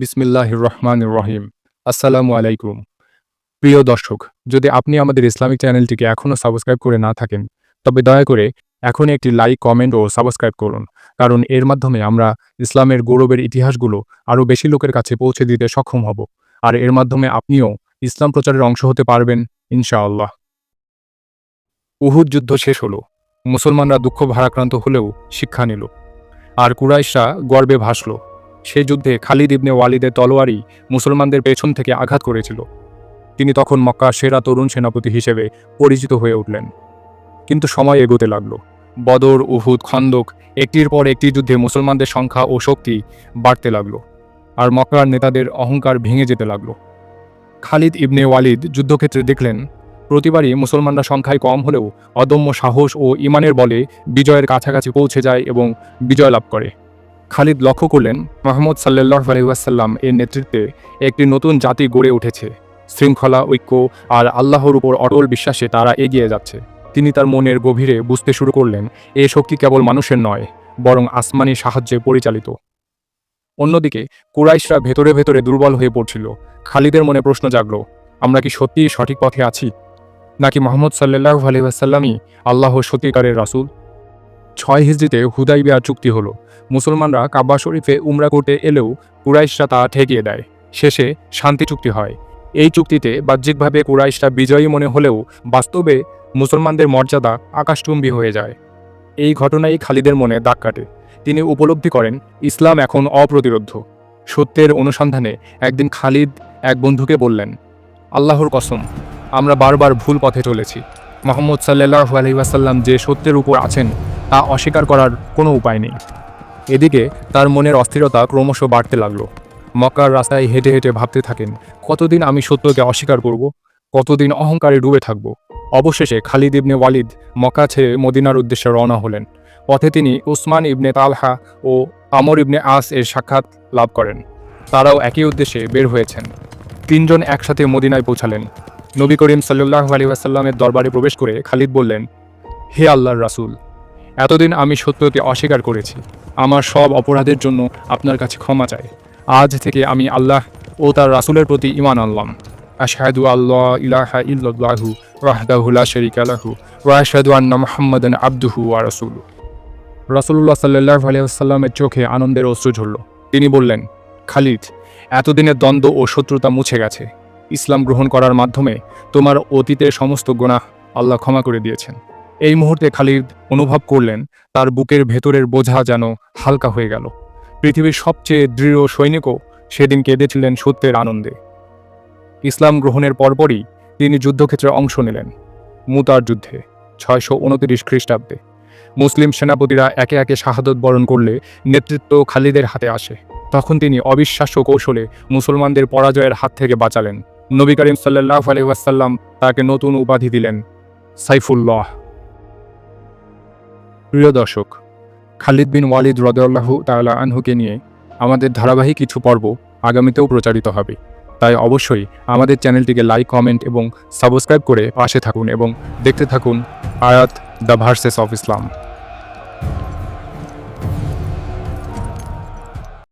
বিসমিল্লাহ রহমান রহিম আসসালামু আলাইকুম প্রিয় দর্শক, যদি আপনি আমাদের ইসলামিক চ্যানেলটিকে এখনও সাবস্ক্রাইব করে না থাকেন, তবে দয়া করে এখনই একটি লাইক, কমেন্ট ও সাবস্ক্রাইব করুন। কারণ এর মাধ্যমে আমরা ইসলামের গৌরবের ইতিহাসগুলো আরও বেশি লোকের কাছে পৌঁছে দিতে সক্ষম হব। আর এর মাধ্যমে আপনিও ইসলাম প্রচারের অংশ হতে পারবেন, ইনশাআল্লাহ। উহুদ যুদ্ধ শেষ হলো। মুসলমানরা দুঃখ ভারাক্রান্ত হলেও শিক্ষা নিল। আর কুরাইশরা গর্বে ভাসল। সেই যুদ্ধে খালিদ ইবনে ওয়ালিদের তলোয়ারই মুসলমানদের পেছন থেকে আঘাত করেছিল। তিনি তখন মক্কার সেরা তরুণ সেনাপতি হিসেবে পরিচিত হয়ে উঠলেন। কিন্তু সময় এগোতে লাগল। বদর, উহুদ, খন্দক একটির পর একটি যুদ্ধে মুসলমানদের সংখ্যা ও শক্তি বাড়তে লাগল আর মক্কার নেতাদের অহংকার ভেঙে যেতে লাগল। খালিদ ইবনে ওয়ালিদ যুদ্ধক্ষেত্রে দেখলেন, প্রতিবারই মুসলমানরা সংখ্যায় কম হলেও অদম্য সাহস ও ইমানের বলে বিজয়ের কাছাকাছি পৌঁছে যায় এবং বিজয় লাভ করে। খালিদ লক্ষ্য করলেন মোহাম্মদ সাল্লাহ আলহিউসাল্লাম এর নেতৃত্বে একটি নতুন জাতি গড়ে উঠেছে। শৃঙ্খলা, ঐক্য আর আল্লাহর উপর অটল বিশ্বাসে তারা এগিয়ে যাচ্ছে। তিনি তার মনের গভীরে বুঝতে শুরু করলেন, এ শক্তি কেবল মানুষের নয়, বরং আসমানি সাহায্যে পরিচালিত। অন্যদিকে, কুরাইশরা ভেতরে ভেতরে দুর্বল হয়ে পড়ছিল। খালিদের মনে প্রশ্ন জাগল, আমরা কি সত্যিই সঠিক পথে আছি? নাকি মোহাম্মদ সাল্লাহ আলহিহাসাল্লামই আল্লাহ সত্যিকারের রাসূল? ছয় হিজড়িতে হুদাইবিয়া চুক্তি হলো। মুসলমানরা কাব্বা শরীফে উমরা করতে এলেও কুরাইশরা তা ঠেকিয়ে দেয়। শেষে শান্তি চুক্তি হয়। এই চুক্তিতে বাহ্যিকভাবে কুরাইশরা বিজয়ী মনে হলেও বাস্তবে মুসলমানদের মর্যাদা আকাশচুম্বী হয়ে যায়। এই ঘটনাই খালিদের মনে দাগ কাটে। তিনি উপলব্ধি করেন, ইসলাম এখন অপ্রতিরোধ্য। সত্যের অনুসন্ধানে একদিন খালিদ এক বন্ধুকে বললেন, আল্লাহর কসম, আমরা বারবার ভুল পথে চলেছি। মোহাম্মদ সাল্লাহ আলহিবাসাল্লাম যে সত্যের উপর আছেন তা অস্বীকার করার কোনো উপায় নেই। এদিকে তার মনের অস্থিরতা ক্রমশ বাড়তে লাগল। মক্কার রাস্তায় হেঁটে হেঁটে ভাবতে থাকেন, কতদিন আমি সত্যকে অস্বীকার করব? কতদিন অহংকারে ডুবে থাকব? অবশেষে খালিদ ইবনে ওয়ালিদ মক্কা ছেড়ে মদিনার উদ্দেশ্যে রওনা হলেন। পথে তিনি উসমান ইবনে তালহা ও আমর ইবনে আস এর সাক্ষাৎ লাভ করেন। তারাও একই উদ্দেশ্যে বের হয়েছেন। তিনজন একসাথে মদিনায় পৌঁছালেন। নবী করিম সাল্লাহ আলী আসাল্লামের দরবারে প্রবেশ করে খালিদ বললেন, হে আল্লাহর রাসূল এতদিন আমি সত্যকে অস্বীকার করেছি। আমার সব অপরাধের জন্য আপনার কাছে ক্ষমা চাই। আজ থেকে আমি আল্লাহ ও তার রাসূলের প্রতি ইমান আনলাম। আশহাদু আল্লাহ ইলাহা ইল্লাল্লাহু ওয়াহদাহু লা শারীকা লাহু ওয়া আশহাদু আন্না মুহাম্মাদান আবদুহু ওয়া রাসূলুহু। রাসূলুল্লাহ সাল্লাল্লাহু আলাইহি ওয়াসাল্লামের চোখে আনন্দের অশ্রু ঝরল। তিনি বললেন, খালিদ, এতদিনের দ্বন্দ্ব ও শত্রুতা মুছে গেছে। ইসলাম গ্রহণ করার মাধ্যমে তোমার অতীতের সমস্ত গুনাহ আল্লাহ ক্ষমা করে দিয়েছেন। এই মুহূর্তে খালিদ অনুভব করলেন, তার বুকের ভেতরের বোঝা যেন হালকা হয়ে গেল। পৃথিবীর সবচেয়ে দৃঢ় সৈনিকও সেদিন কেঁদেছিলেন সত্যের আনন্দে। ইসলাম গ্রহণের পরপরই তিনি যুদ্ধক্ষেত্রে অংশ নিলেন, মুতার যুদ্ধে, ছয়শো উনত্রিশ খ্রিস্টাব্দে। মুসলিম সেনাপতিরা একে একে শাহাদত বরণ করলে নেতৃত্ব খালিদের হাতে আসে। তখন তিনি অবিশ্বাস্য কৌশলে মুসলমানদের পরাজয়ের হাত থেকে বাঁচালেন। নবী করিম সাল্লাহ আলহিহাসাল্লাম তাকে নতুন উপাধি দিলেন সাইফুল্লাহ। প্রিয় দর্শক, খালিদ বিন ওয়ালিদ রদাল্লাহু তাআলা আনহুকে নিয়ে আমাদের ধারাবাহিক কিছু পর্ব আগামীতেও প্রচারিত হবে। তাই অবশ্যই আমাদের চ্যানেলটিকে লাইক, কমেন্ট এবং সাবস্ক্রাইব করে পাশে থাকুন এবং দেখতে থাকুন আয়াত দ্য ভার্সেস অফ ইসলাম।